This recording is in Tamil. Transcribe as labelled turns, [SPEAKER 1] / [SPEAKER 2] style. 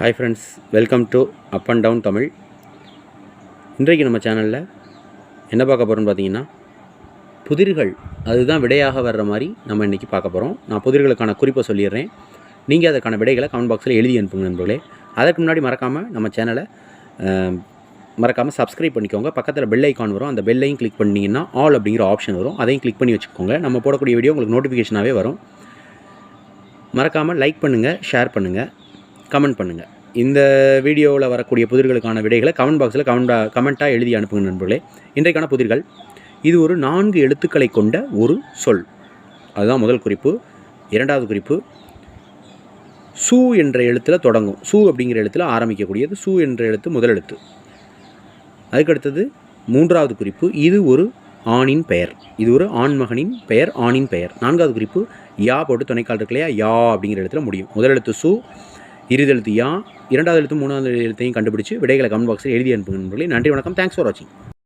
[SPEAKER 1] Hi friends welcome to up and down Tamil இன்றைக்கு நம்ம சேனலில் என்ன பார்க்க போகிறோம்னு பார்த்தீங்கன்னா புதிர்கள் அதுதான் விடையாக வர்ற மாதிரி நம்ம இன்றைக்கி பார்க்க போகிறோம் நான் புதிர்களுக்கான குறிப்பை சொல்லிடுறேன். நீங்கள் அதற்கான விடைகளை கமெண்ட் பாக்ஸில் எழுதி அனுப்புங்க நண்பர்களே. அதற்கு முன்னாடி மறக்காமல் நம்ம சேனலை மறக்காமல் சப்ஸ்கிரைப் பண்ணிக்கோங்க. பக்கத்தில் பெல் ஐக்கான் வரும். அந்த பெல்லையும் கிளிக் பண்ணிங்கன்னா ஆல் அப்படிங்கிற ஆப்ஷன் வரும். அதையும் கிளிக் பண்ணி வச்சுக்கோங்க. நம்ம போடக்கூடிய வீடியோ உங்களுக்கு நோட்டிஃபிகேஷனாகவே வரும். மறக்காமல் லைக் பண்ணுங்கள் ஷேர் பண்ணுங்கள் கமெண்ட் பண்ணுங்கள் இந்த வீடியோவில் வரக்கூடிய புதிர்களுக்கான விடைகளை கமெண்ட் பாக்ஸில் கமெண்டா கமெண்ட்டாக எழுதி அனுப்புங்க நண்பர்களே. இன்றைக்கான புதிர்கள் இது ஒரு நான்கு எழுத்துக்களை கொண்ட ஒரு சொல். அதுதான் முதல் குறிப்பு. இரண்டாவது குறிப்பு சு என்ற எழுத்தில் தொடங்கும். சு அப்படிங்கிற எழுத்தில் ஆரம்பிக்கக்கூடியது சு என்ற எழுத்து முதல் எழுத்து. அதுக்கடுத்தது மூன்றாவது குறிப்பு இது ஒரு ஆணின் பெயர். இது ஒரு ஆண்மகனின் பெயர் ஆணின் பெயர். நான்காவது குறிப்பு யா போட்டு துணைக்கால் இருக்கு இல்லையா? யா அப்படிங்கிற எழுத்துல முடியும். முதல் எழுத்து சு இருதெழுத்தையும் யா இரண்டாவது எழுத்து மூணாவது எழுத்தையும் கண்டுபிடிச்சு விடைகளை கமெண்ட் பாக்ஸில் எழுதி அனுப்புங்க நன்றி வணக்கம். தேங்க்ஸ் ஃபார் வாட்சிங்